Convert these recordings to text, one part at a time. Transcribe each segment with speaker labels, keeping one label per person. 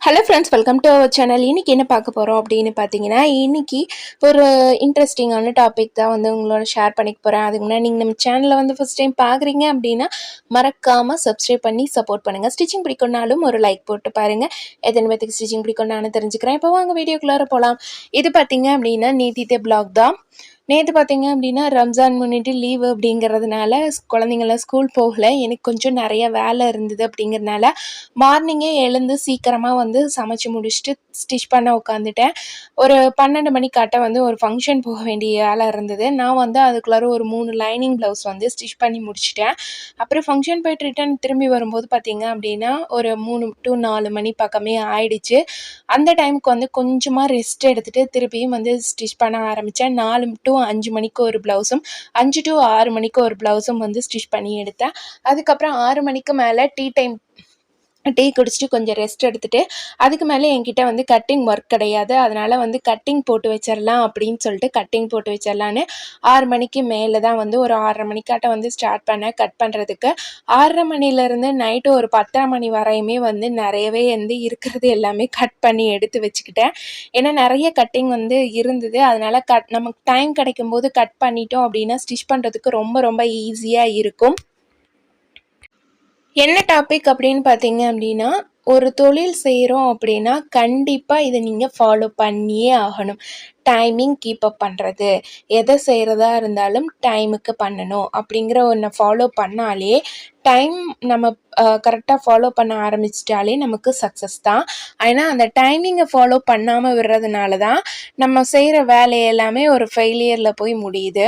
Speaker 1: Hello friends welcome to our channel இன்னைக்கு என்ன பார்க்க போகிறோம் அப்படின்னு பார்த்தீங்கன்னா இன்னைக்கு ஒரு இன்ட்ரெஸ்டிங்கான டாபிக் தான் வந்து உங்களோட ஷேர் பண்ணிக்க போகிறேன் அதுக்கு முன்னாடி நீங்கள் நம்ம சேனலில் வந்து ஃபஸ்ட் டைம் பார்க்குறீங்க அப்படின்னா மறக்காமல் சப்ஸ்கிரைப் பண்ணி சப்போர்ட் பண்ணுங்கள் ஸ்டிச்சிங் பிடிக்கணும்னாலும் ஒரு லைக் போட்டு பாருங்கள் எத்தனை பேத்துக்கு ஸ்டிச்சிங் பிடிக்கும் தெரிஞ்சுக்கிறேன். இப்போ வாங்க வீடியோக்குள்ளார போகலாம் இது பார்த்தீங்க அப்படின்னா நீதித்த பிளாக் தான். நேற்று பார்த்தீங்க அப்படின்னா ரம்ஜான் முன்னிட்டு லீவு அப்படிங்கிறதுனால குழந்தைங்கள்லாம் குழந்தைங்களாம் ஸ்கூல் போகல. எனக்கு கொஞ்சம் நிறைய வேலை இருந்தது அப்படிங்கிறதுனால மார்னிங்கே எழுந்து சீக்கிரமாக வந்து சமைச்சு முடிச்சுட்டு ஸ்டிச் பண்ண உட்காந்துட்டேன் ஒரு பன்னெண்டு மணிக்காட்ட வந்து ஒரு ஃபங்க்ஷன் போக வேண்டிய வேலை இருந்தது. நான் வந்து அதுக்குள்ளார ஒரு மூணு லைனிங் ப்ளவுஸ் வந்து ஸ்டிச் பண்ணி முடிச்சிட்டேன். அப்புறம் ஃபங்க்ஷன் போயிட்டு ரிட்டர்ன் திரும்பி வரும்போது பார்த்தீங்க அப்படின்னா ஒரு மூணு டு நாலு மணி பக்கமே ஆயிடுச்சு. அந்த டைமுக்கு வந்து கொஞ்சமாக ரெஸ்ட் எடுத்துகிட்டு திருப்பியும் வந்து ஸ்டிச் பண்ண ஆரம்பித்தேன் நாலு டு அஞ்சு மணிக்கு ஒரு ப்ளவுஸும் அஞ்சு டு ஆறு மணிக்கு ஒரு ப்ளவுஸும் வந்து ஸ்டிச் பண்ணி எடுத்தேன். அதுக்கப்புறம் ஆறு மணிக்கு மேலே டீ டைம் டீ குடிச்சிட்டு கொஞ்சம் ரெஸ்ட் எடுத்துகிட்டு அதுக்கு மேலே என்கிட்ட வந்து கட்டிங் ஒர்க் கிடையாது. அதனால் வந்து கட்டிங் போட்டு வச்சிடலாம் அப்படின்னு சொல்லிட்டு கட்டிங் போட்டு வச்சிடலான்னு ஆறு மணிக்கு மேலே தான் வந்து ஒரு ஆறரை மணிக்காட்ட வந்து ஸ்டார்ட் பண்ணேன். கட் பண்ணுறதுக்கு ஆறரை மணிலேருந்து நைட்டு ஒரு பத்தரை மணி வரையுமே வந்து நிறையவே வந்து இருக்கிறது எல்லாமே கட் பண்ணி எடுத்து வச்சுக்கிட்டேன். ஏன்னா நிறைய கட்டிங் வந்து இருந்தது. அதனால் கட் நமக்கு டைம் கிடைக்கும் போது கட் பண்ணிட்டோம் அப்படின்னா ஸ்டிச் பண்ணுறதுக்கு ரொம்ப ரொம்ப ஈஸியாக இருக்கும். என்ன டாபிக் அப்படின்னு பார்த்தீங்க அப்படின்னா ஒரு தொழில் செய்கிறோம் அப்படின்னா கண்டிப்பாக இதை நீங்கள் ஃபாலோ பண்ணியே ஆகணும். டைமிங் கீப் அப் பண்ணுறது எதை செய்கிறதா இருந்தாலும் டைமுக்கு பண்ணணும் அப்படிங்கிற ஒன்றை ஃபாலோ பண்ணாலே டைம் நம்ம கரெக்டாக ஃபாலோ பண்ண ஆரம்பிச்சிட்டாலே நமக்கு சக்ஸஸ் தான். ஆனால் அந்த டைமிங்கை ஃபாலோ பண்ணாமல் விடுறதுனால தான் நம்ம செய்கிற வேலை எல்லாமே ஒரு ஃபெயிலியரில் போய் முடியுது.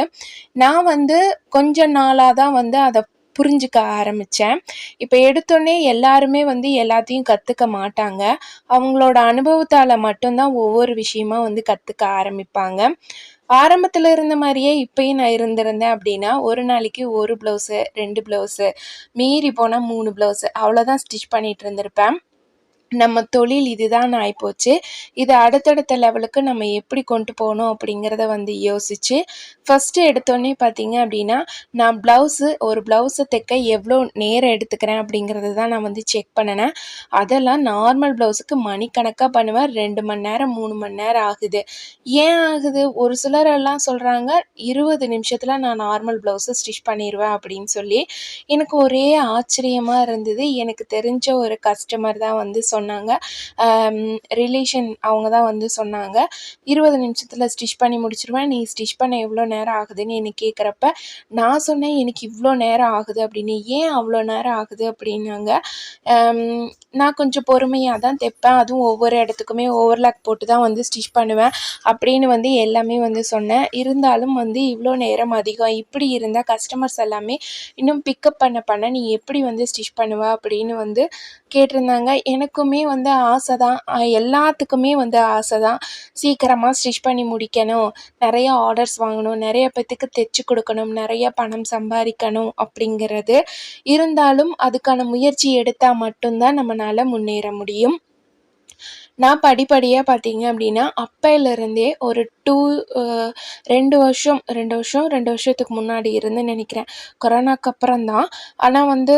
Speaker 1: நான் வந்து கொஞ்ச நாளாக தான் வந்து அதை புரிஞ்சுக்க ஆரம்பித்தேன் இப்போ எடுத்தோடனே எல்லாருமே வந்து எல்லாத்தையும் கற்றுக்க மாட்டாங்க. அவங்களோட அனுபவத்தால் மட்டும்தான் ஒவ்வொரு விஷயமா வந்து கற்றுக்க ஆரம்பிப்பாங்க. ஆரம்பத்தில் இருந்த மாதிரியே இப்பயும் நான் இருந்திருந்தேன் அப்படின்னா ஒரு நாளைக்கு ஒரு ப்ளவுஸு ரெண்டு ப்ளவுஸு மீறி போனால் மூணு ப்ளவுஸு அவ்வளோதான் ஸ்டிச் பண்ணிகிட்டு இருந்திருப்பேன். நம்ம தொழில் இதுதான் ஆகிப்போச்சு இதை அடுத்தடுத்த லெவலுக்கு நம்ம எப்படி கொண்டு போகணும் அப்படிங்கிறத வந்து யோசிச்சு ஃபஸ்ட்டு எடுத்தோடனே பார்த்தீங்க அப்படின்னா நான் ப்ளவுஸு ஒரு ப்ளவுஸை தைக்க எவ்வளோ நேரம் எடுத்துக்கிறேன் அப்படிங்கிறது தான் நான் வந்து செக் பண்ணினேன். அதெல்லாம் நார்மல் ப்ளவுஸுக்கு மணிக்கணக்காக பண்ணுவேன். ரெண்டு மணி நேரம் மூணு மணி நேரம் ஆகுது. ஏன் ஆகுது? ஒரு சிலர் எல்லாம் சொல்கிறாங்க இருபது நிமிஷத்தில் நான் நார்மல் ப்ளவுஸை ஸ்டிச் பண்ணிடுவேன் அப்படின்னு சொல்லி. எனக்கு ஒரே ஆச்சரியமாக இருந்தது. எனக்கு தெரிஞ்ச ஒரு கஸ்டமர் தான் வந்து சொன்னாங்க. ரிலேஷன் அவங்க தான் வந்து சொன்னாங்க. இருபது நிமிஷத்தில் ஸ்டிச் பண்ணி முடிச்சிருவேன். நீ ஸ்டிச் பண்ண எவ்வளோ நேரம் ஆகுதுன்னு என்னை கேட்குறப்ப நான் சொன்னேன் எனக்கு இவ்வளோ நேரம் ஆகுது அப்படின்னு. ஏன் அவ்வளோ நேரம் ஆகுது? அப்படின்னாங்க. நான் கொஞ்சம் பொறுமையாக தான் தைப்பேன். அதுவும் ஒவ்வொரு இடத்துக்குமே ஓவர்லாக் போட்டு தான் வந்து ஸ்டிச் பண்ணுவேன் அப்படின்னு வந்து எல்லாமே வந்து சொன்னேன். இருந்தாலும் வந்து இவ்வளோ நேரம் அதிகம். இப்படி இருந்தால் கஸ்டமர்ஸ் எல்லாமே இன்னும் பிக்கப் பண்ண பண்ண நீ எப்படி வந்து ஸ்டிச் பண்ணுவ அப்படின்னு வந்து கேட்டிருந்தாங்க. எனக்கும் வந்து ஆசை தான் எல்லாத்துக்குமே வந்து ஆசை தான் சீக்கிரமாக ஸ்டிச் பண்ணி முடிக்கணும். நிறைய ஆர்டர்ஸ் வாங்கணும். நிறைய பேத்துக்கு தைச்சி கொடுக்கணும். நிறைய பணம் சம்பாதிக்கணும் அப்படிங்கிறது. இருந்தாலும் அதுக்கான முயற்சி எடுத்தால் மட்டும்தான் நம்மளால் முன்னேற முடியும். நான் படிப்படியாக பார்த்தீங்க அப்படின்னா அப்பையிலேருந்தே ஒரு டூ ரெண்டு வருஷம் ரெண்டு வருஷம் ரெண்டு வருஷத்துக்கு முன்னாடி இருந்து நினைக்கிறேன். கொரோனாக்கு அப்புறம் தான். ஆனால் வந்து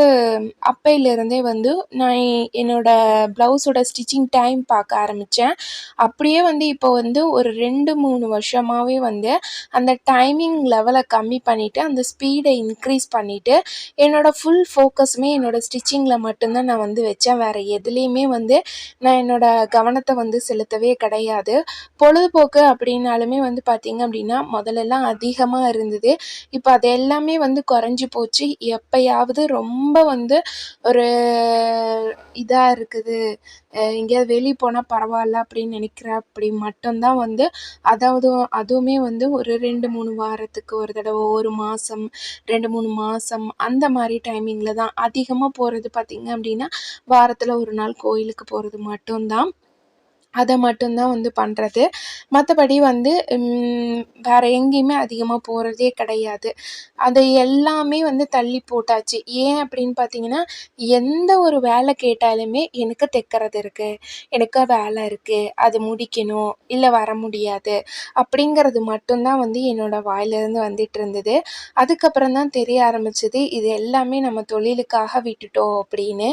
Speaker 1: அப்பையிலேருந்தே வந்து நான் என்னோட ப்ளவுஸோட ஸ்டிச்சிங் டைம் பார்க்க ஆரம்பித்தேன் அப்படியே வந்து இப்போ வந்து ஒரு ரெண்டு மூணு வருஷமாகவே வந்து அந்த டைமிங் லெவலை கம்மி பண்ணிவிட்டு அந்த ஸ்பீடை இன்க்ரீஸ் பண்ணிவிட்டு என்னோடய ஃபுல் ஃபோக்கஸுமே என்னோடய ஸ்டிச்சிங்கில் மட்டும்தான் நான் வந்து வச்சேன். வேறு எதுலேயுமே வந்து நான் என்னோடய கவனம் கவனத்தை வந்து செலுத்தவே கிடையாது. பொழுதுபோக்கு அப்படின்னாலுமே வந்து பார்த்தீங்க அப்படின்னா முதல்லலாம் அதிகமாக இருந்தது. இப்போ அது எல்லாமே வந்து குறைஞ்சி போச்சு. எப்பயாவது ரொம்ப வந்து ஒரு இதாக இருக்குது. எங்கேயாவது வெளியே போனால் பரவாயில்ல அப்படின்னு நினைக்கிற அப்படி மட்டும்தான் வந்து அதாவது அதுவுமே வந்து ஒரு ரெண்டு மூணு வாரத்துக்கு ஒரு தடவை ஒரு மாதம் ரெண்டு மூணு மாதம் அந்த மாதிரி டைமிங்கில் தான் அதிகமாக போகிறது பார்த்தீங்க அப்படின்னா வாரத்தில் ஒரு நாள் கோயிலுக்கு போகிறது மட்டும்தான். அதை மட்டும்தான் வந்து பண்ணுறது மற்றபடி வந்து வேறு எங்கேயுமே அதிகமாக போகிறதே கிடையாது. அதை எல்லாமே வந்து தள்ளி போட்டாச்சு. ஏன் அப்படின்னு பார்த்தீங்கன்னா எந்த ஒரு வேலை கேட்டாலுமே எனக்கு தைக்கிறது இருக்குது எனக்கு வேலை இருக்குது அது முடிக்கணும் இல்லை வர முடியாது அப்படிங்கிறது மட்டும்தான் வந்து என்னோடய வாயிலிருந்து வந்துட்டு இருந்தது. அதுக்கப்புறம் தான் தெரிய ஆரம்பிச்சது இது எல்லாமே நம்ம தொழிலுக்காக விட்டுட்டோம் அப்படின்னு.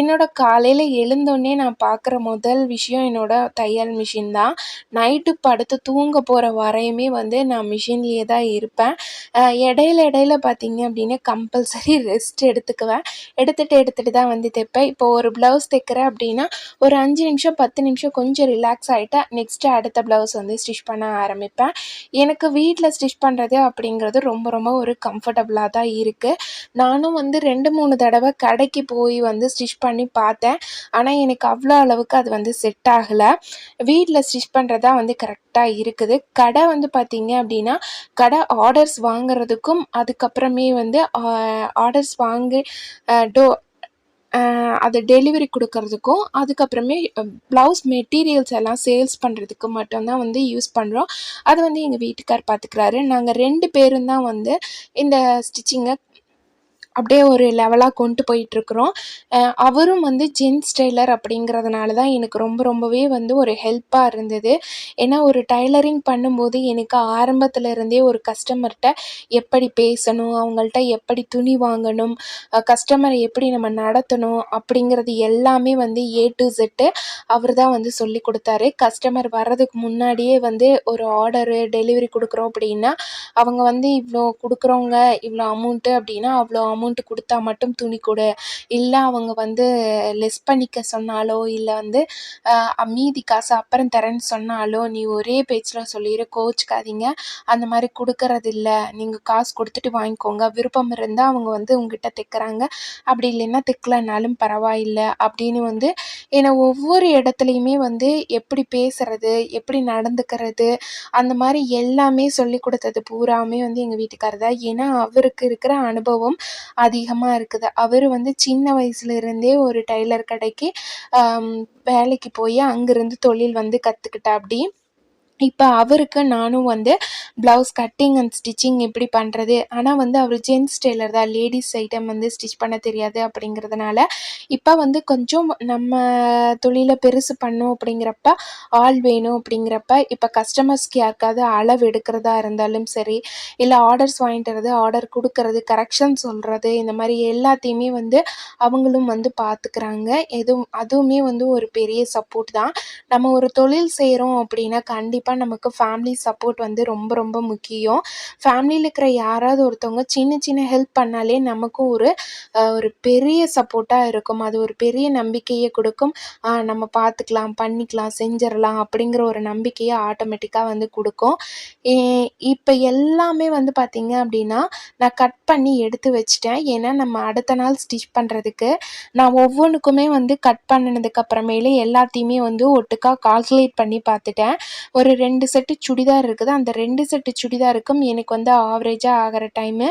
Speaker 1: என்னோட காலையில் எழுந்தோடனே நான் பார்க்குற முதல் விஷயம் என்னோட தையல் மிஷின் தான். நைட்டு படுத்து தூங்க போகிற வரையுமே வந்து நான் மிஷின்லேயே தான் இருப்பேன். இடையில இடையில பார்த்தீங்க அப்படின்னா கம்பல்சரி ரெஸ்ட் எடுத்துக்குவேன். எடுத்துகிட்டு எடுத்துகிட்டு தான் வந்து தைப்பேன். இப்போ ஒரு ப்ளவுஸ் தைக்கிறேன் அப்படின்னா ஒரு அஞ்சு நிமிஷம் பத்து நிமிஷம் கொஞ்சம் ரிலாக்ஸ் ஆகிட்டா நெக்ஸ்ட்டு அடுத்த ப்ளவுஸ் வந்து ஸ்டிச் பண்ண ஆரம்பிப்பேன். எனக்கு வீட்டில் ஸ்டிச் பண்ணுறது அப்படிங்கிறது ரொம்ப ரொம்ப ஒரு கம்ஃபர்டபுளாக தான் இருக்குது நானும் வந்து ரெண்டு மூணு தடவை கடைக்கு போய் வந்து ஸ்டிச் பண்ணி பார்த்தேன். ஆனால் எனக்கு அவ்வளோ அளவுக்கு அது வந்து செட் ஆகலை. வீட்டில் ஸ்டிச் பண்ணுறது தான் வந்து கரெக்டாக இருக்குது. கடை வந்து பார்த்திங்க அப்படின்னா கடை ஆர்டர்ஸ் வாங்குறதுக்கும் அதுக்கப்புறமே வந்து ஆர்டர்ஸ் வாங்கி டோ அது டெலிவரி கொடுக்கறதுக்கும் அதுக்கப்புறமே ப்ளவுஸ் மெட்டீரியல்ஸ் எல்லாம் சேல்ஸ் பண்ணுறதுக்கு மட்டும்தான் வந்து யூஸ் பண்ணுறோம் அது வந்து எங்கள் வீட்டுக்கார் பார்த்துக்குறாரு நாங்கள் ரெண்டு பேரும் தான் வந்து இந்த ஸ்டிச்சிங்கை அப்படியே ஒரு லெவலாக கொண்டு போயிட்டுருக்குறோம். அவரும் வந்து ஜென்ஸ் டெய்லர் அப்படிங்கிறதுனால தான் எனக்கு ரொம்ப ரொம்பவே வந்து ஒரு ஹெல்ப்பாக இருந்தது. ஏன்னா ஒரு டைலரிங் பண்ணும்போது எனக்கு ஆரம்பத்தில் இருந்தே ஒரு கஸ்டமர்கிட்ட எப்படி பேசணும் அவங்கள்ட்ட எப்படி துணி வாங்கணும் கஸ்டமரை எப்படி நம்ம நடத்தணும் அப்படிங்கிறது எல்லாமே வந்து ஏ டு செட்டு அவர் தான் வந்து சொல்லி கொடுத்தாரு. கஸ்டமர் வர்றதுக்கு முன்னாடியே வந்து ஒரு ஆர்டரு டெலிவரி கொடுக்குறோம் அப்படின்னா அவங்க வந்து இவ்வளோ கொடுக்குறவங்க இவ்வளோ அமௌண்ட்டு அப்படின்னா அவ்வளோ அமௌண்ட் அமௌண்ட்டு கொடுத்தா மட்டும் துணி கொடு. இல்லை அவங்க வந்து லெஸ் பண்ணிக்க சொன்னாலோ இல்லை வந்து மீதி காசு அப்புறம் தரேன்னு சொன்னாலோ நீ ஒரே பேச்சில் சொல்லிடு கோச்சிக்காதீங்க. அந்த மாதிரி கொடுக்கறதில்ல. நீங்கள் காசு கொடுத்துட்டு வாங்கிக்கோங்க. விருப்பம் இருந்தால் அவங்க வந்து உங்ககிட்ட தைக்கிறாங்க. அப்படி இல்லைன்னா தைக்கலனாலும் பரவாயில்லை. அப்படின்னு வந்து என்னை ஒவ்வொரு இடத்துலையுமே வந்து எப்படி பேசுறது எப்படி நடந்துக்கிறது அந்த மாதிரி எல்லாமே சொல்லி கொடுத்தது பூராமே வந்து எங்கள் வீட்டுக்காரர் தான். ஏன்னா அவருக்கு இருக்கிற அனுபவம் அதிகமாக இருக்குது. அவர் வந்து சின்ன வயசுலேருந்தே ஒரு டைலர் கடைக்கு வேலைக்கு போய் அங்கேருந்து தொழில் வந்து கற்றுக்கிட்டாப்படி இப்போ அவருக்கு நானும் வந்து ப்ளவுஸ் கட்டிங் அண்ட் ஸ்டிச்சிங் எப்படி பண்ணுறது ஆனால் வந்து அவர் ஜென்ஸ் டெய்லர் தான். லேடிஸ் ஐட்டம் வந்து ஸ்டிச் பண்ண தெரியாது அப்படிங்கிறதுனால இப்போ வந்து கொஞ்சம் நம்ம தொழிலை பெருசு பண்ணோம் அப்படிங்கிறப்ப ஆள் வேணும் அப்படிங்கிறப்ப இப்போ கஸ்டமர்ஸ்க்கு யாருக்காவது அளவு எடுக்கிறதா இருந்தாலும் சரி இல்லை ஆர்டர்ஸ் வாங்கிட்டு வரது ஆர்டர் கொடுக்கறது கரெக்ஷன் சொல்கிறது இந்த மாதிரி எல்லாத்தையுமே வந்து அவங்களும் வந்து பார்த்துக்கிறாங்க எதுவும் அதுவுமே வந்து ஒரு பெரிய சப்போர்ட் தான். நம்ம ஒரு தொழில் செய்கிறோம் அப்படின்னா கண்டிப்பாக கண்டிப்பாக நமக்கு ஃபேமிலி சப்போர்ட் வந்து ரொம்ப ரொம்ப முக்கியம். ஃபேமிலியில் இருக்கிற யாராவது ஒருத்தவங்க சின்ன சின்ன ஹெல்ப் பண்ணாலே நமக்கும் ஒரு ஒரு பெரிய சப்போர்ட்டாக இருக்கும். அது ஒரு பெரிய நம்பிக்கையை கொடுக்கும். நம்ம பார்த்துக்கலாம் பண்ணிக்கலாம் செஞ்சிடலாம் அப்படிங்கிற ஒரு நம்பிக்கையை ஆட்டோமேட்டிக்காக வந்து கொடுக்கும். இப்போ எல்லாமே வந்து பார்த்திங்க அப்படின்னா நான் கட் பண்ணி எடுத்து வச்சிட்டேன். ஏன்னா நம்ம அடுத்த நாள் ஸ்டிச் பண்ணுறதுக்கு நான் ஒவ்வொன்றுக்குமே வந்து கட் பண்ணினதுக்கு அப்புறமேலே எல்லாத்தையுமே வந்து ஒட்டுக்கா கால்குலேட் பண்ணி பார்த்துட்டேன். ஒரு ரெண்டு செட்டு சுடிதார் இருக்குது. அந்த ரெண்டு செட்டு சுடிதாருக்கும் எனக்கு வந்து ஆவரேஜாக ஆகிற டைமு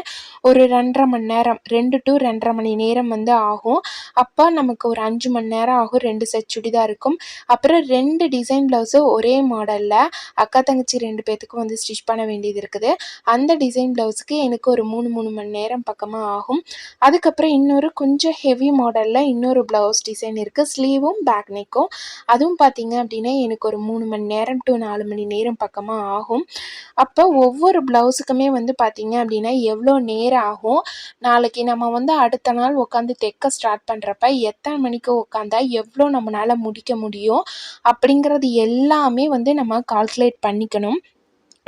Speaker 1: ஒரு ரெண்டரை மணி நேரம் ரெண்டு டு ரெண்டரை மணி நேரம் வந்து ஆகும். அப்போ நமக்கு ஒரு அஞ்சு மணி நேரம் ஆகும் ரெண்டு செட் சுடிதாருக்கும். அப்புறம் ரெண்டு டிசைன் ப்ளவுஸும் ஒரே மாடலில் அக்கா தங்கச்சி ரெண்டு பேர்த்துக்கும் வந்து ஸ்டிச் பண்ண வேண்டியது இருக்குது. அந்த டிசைன் ப்ளவுஸுக்கு எனக்கு ஒரு மூணு மூணு மணி நேரம் பக்கமாக ஆகும். அதுக்கப்புறம் இன்னொரு கொஞ்சம் ஹெவி மாடலில் இன்னொரு ப்ளவுஸ் டிசைன் இருக்குது ஸ்லீவும் பேக் நெக்கும் அதுவும் பார்த்தீங்க அப்படின்னா எனக்கு ஒரு மூணு மணி நேரம் டு நாலு மணி நேரம் பக்கமாக ஆகும். அப்போ ஒவ்வொரு ப்ளவுஸுக்குமே வந்து பார்த்திங்க அப்படின்னா எவ்வளோ நேரம் ஆகும்? நாளைக்கு நம்ம வந்து அடுத்த நாள் உட்காந்து தைக்க ஸ்டார்ட் பண்ணுறப்ப எத்தனை மணிக்கு உட்காந்தா எவ்வளோ நம்மளால் முடிக்க முடியும்? அப்படிங்கிறது எல்லாமே வந்து நம்ம கால்குலேட் பண்ணிக்கணும்.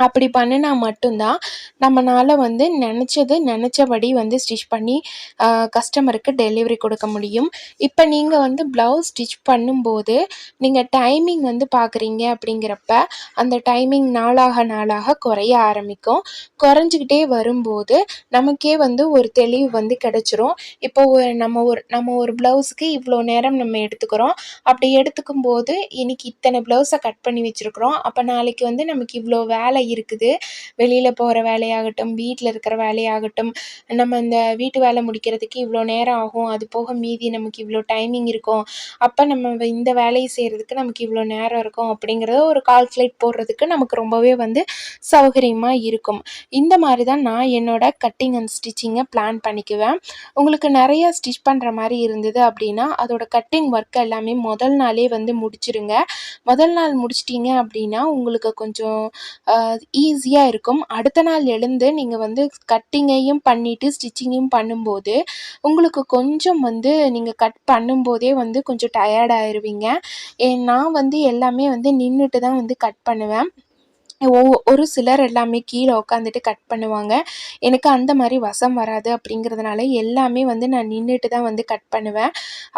Speaker 1: அப்படி பண்ணினா மட்டும்தான் நம்மளால் வந்து நினச்சது நினச்சபடி வந்து ஸ்டிச் பண்ணி கஸ்டமருக்கு டெலிவரி கொடுக்க முடியும். இப்போ நீங்கள் வந்து ப்ளவுஸ் ஸ்டிச் பண்ணும்போது நீங்கள் டைமிங் வந்து பார்க்குறீங்க அப்படிங்கிறப்ப அந்த டைமிங் நாளாக நாளாக குறைய ஆரம்பிக்கும். குறைஞ்சிக்கிட்டே வரும்போது நமக்கே வந்து ஒரு தெளிவு வந்து கிடச்சிரும். இப்போ நம்ம ஒரு நம்ம ஒரு ப்ளவுஸுக்கு இவ்வளோ நேரம் நம்ம எடுத்துக்கிறோம். அப்படி எடுத்துக்கும் போது இன்றைக்கி இத்தனை ப்ளவுஸை கட் பண்ணி வச்சுருக்குறோம். அப்போ நாளைக்கு வந்து நமக்கு இவ்வளோ வேலை இருக்குது. வெளியில் போகிற வேலையாகட்டும் வீட்டில் இருக்கிற வேலையாகட்டும் நம்ம இந்த வீட்டு வேலை முடிக்கிறதுக்கு இவ்வளோ நேரம் ஆகும். அது போக மீதி நமக்கு இவ்வளோ டைமிங் இருக்கும். அப்போ நம்ம இந்த வேலையை செய்கிறதுக்கு நமக்கு இவ்வளோ நேரம் இருக்கும் அப்படிங்கிறத ஒரு கால்குலேட் போடுறதுக்கு நமக்கு ரொம்பவே வந்து சௌகரியமாக இருக்கும். இந்த மாதிரி தான் நான் என்னோட கட்டிங் அண்ட் ஸ்டிச்சிங்கை பிளான் பண்ணிக்குவேன். உங்களுக்கு நிறைய ஸ்டிச் பண்ணுற மாதிரி இருந்தது அப்படின்னா அதோட கட்டிங் ஒர்க் எல்லாமே முதல் நாளே வந்து முடிச்சிருங்க. முதல் நாள் முடிச்சிட்டிங்க அப்படின்னா உங்களுக்கு கொஞ்சம் ஈஸியாக இருக்கும். அடுத்த நாள் எழுந்து நீங்கள் வந்து கட்டிங்கையும் பண்ணிவிட்டு ஸ்டிச்சிங்கையும் பண்ணும்போது உங்களுக்கு கொஞ்சம் வந்து நீங்கள் கட் பண்ணும்போதே வந்து கொஞ்சம் டயர்டாயிருவீங்க ஏ நான் வந்து எல்லாமே வந்து நின்றுட்டு தான் வந்து கட் பண்ணுவேன். ஒரு சிலர் எல்லாமே கீழே உட்காந்துட்டு கட் பண்ணுவாங்க. எனக்கு அந்த மாதிரி வசம் வராது அப்படிங்கிறதுனால எல்லாமே வந்து நான் நின்றுட்டு தான் வந்து கட் பண்ணுவேன்.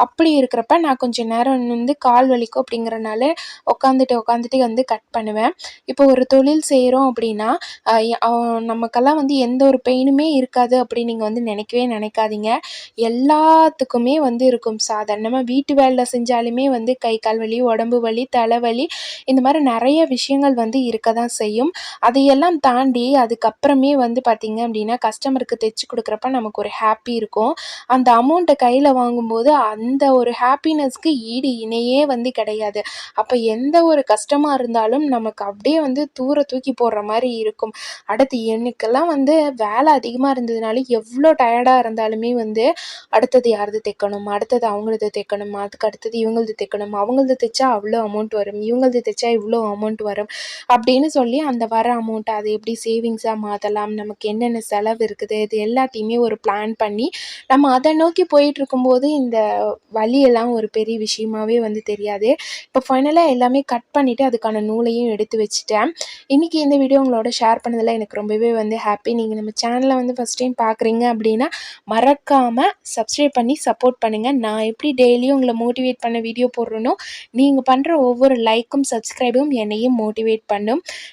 Speaker 1: அப்படி இருக்கிறப்ப நான் கொஞ்சம் நேரம் வந்து கால் வலிக்கும் அப்படிங்கிறனால உட்காந்துட்டு உட்காந்துட்டு வந்து கட் பண்ணுவேன். இப்போ ஒரு தொழில் செய்கிறோம் அப்படின்னா நமக்கெல்லாம் வந்து எந்த ஒரு பெயினுமே இருக்காது அப்படின்னு நீங்கள் வந்து நினைக்கவே நினைக்காதீங்க. எல்லாத்துக்குமே வந்து இருக்கும் சாதாரணமாக வீட்டு வேலை செஞ்சாலுமே வந்து கை கால் வலி உடம்பு வலி தலைவலி இந்த மாதிரி நிறைய விஷயங்கள் வந்து இருக்க தான் செய்யும். அதையெல்லாம் தாண்டி அதுக்கப்புறமே வந்து பார்த்திங்க அப்படின்னா கஸ்டமருக்கு தைச்சு கொடுக்குறப்ப நமக்கு ஒரு ஹாப்பி இருக்கும். அந்த அமௌண்ட்டை கையில் வாங்கும்போது அந்த ஒரு ஹாப்பினஸ்க்கு ஈடு இணையே வந்து கிடையாது. அப்போ எந்த ஒரு கஷ்டமாக இருந்தாலும் நமக்கு அப்படியே வந்து தூர தூக்கி போடுற மாதிரி இருக்கும். அடுத்து எனக்கெல்லாம் வந்து வேலை அதிகமாக இருந்ததுனால எவ்வளோ டயர்டாக இருந்தாலுமே வந்து அடுத்தது யாரது தைக்கணும் அடுத்தது அவங்களது தைக்கணும் அதுக்கு அடுத்தது இவங்களது தைக்கணும் அவங்களது தைச்சா அவ்வளோ அமௌண்ட் வரும் இவங்களது தைச்சா இவ்வளோ அமௌண்ட் வரும் அப்படின்னு சொல்லி சொல்லி அந்த வர அமௌண்ட்டை அதை எப்படி சேவிங்ஸாக மாற்றலாம் நமக்கு என்னென்ன செலவு இருக்குது இது எல்லாத்தையுமே ஒரு பிளான் பண்ணி நம்ம அதை நோக்கி போயிட்டுருக்கும்போது இந்த வலியெல்லாம் ஒரு பெரிய விஷயமாவே வந்து தெரியாது. இப்போ ஃபைனலாக எல்லாமே கட் பண்ணிவிட்டு அதுக்கான நூலையும் எடுத்து வச்சுட்டேன். இன்றைக்கி இந்த வீடியோ உங்களோட ஷேர் பண்ணதில் எனக்கு ரொம்பவே வந்து ஹாப்பி நீங்கள் நம்ம சேனலை வந்து ஃபஸ்ட் டைம் பார்க்குறீங்க அப்படின்னா மறக்காமல் சப்ஸ்கிரைப் பண்ணி சப்போர்ட் பண்ணுங்கள் நான் எப்படி டெய்லியும் உங்களை மோட்டிவேட் பண்ண வீடியோ போடுறேனோ நீங்கள் பண்ணுற ஒவ்வொரு லைக்கும் சப்ஸ்கிரைபும் என்னையும் மோட்டிவேட் பண்ணும்.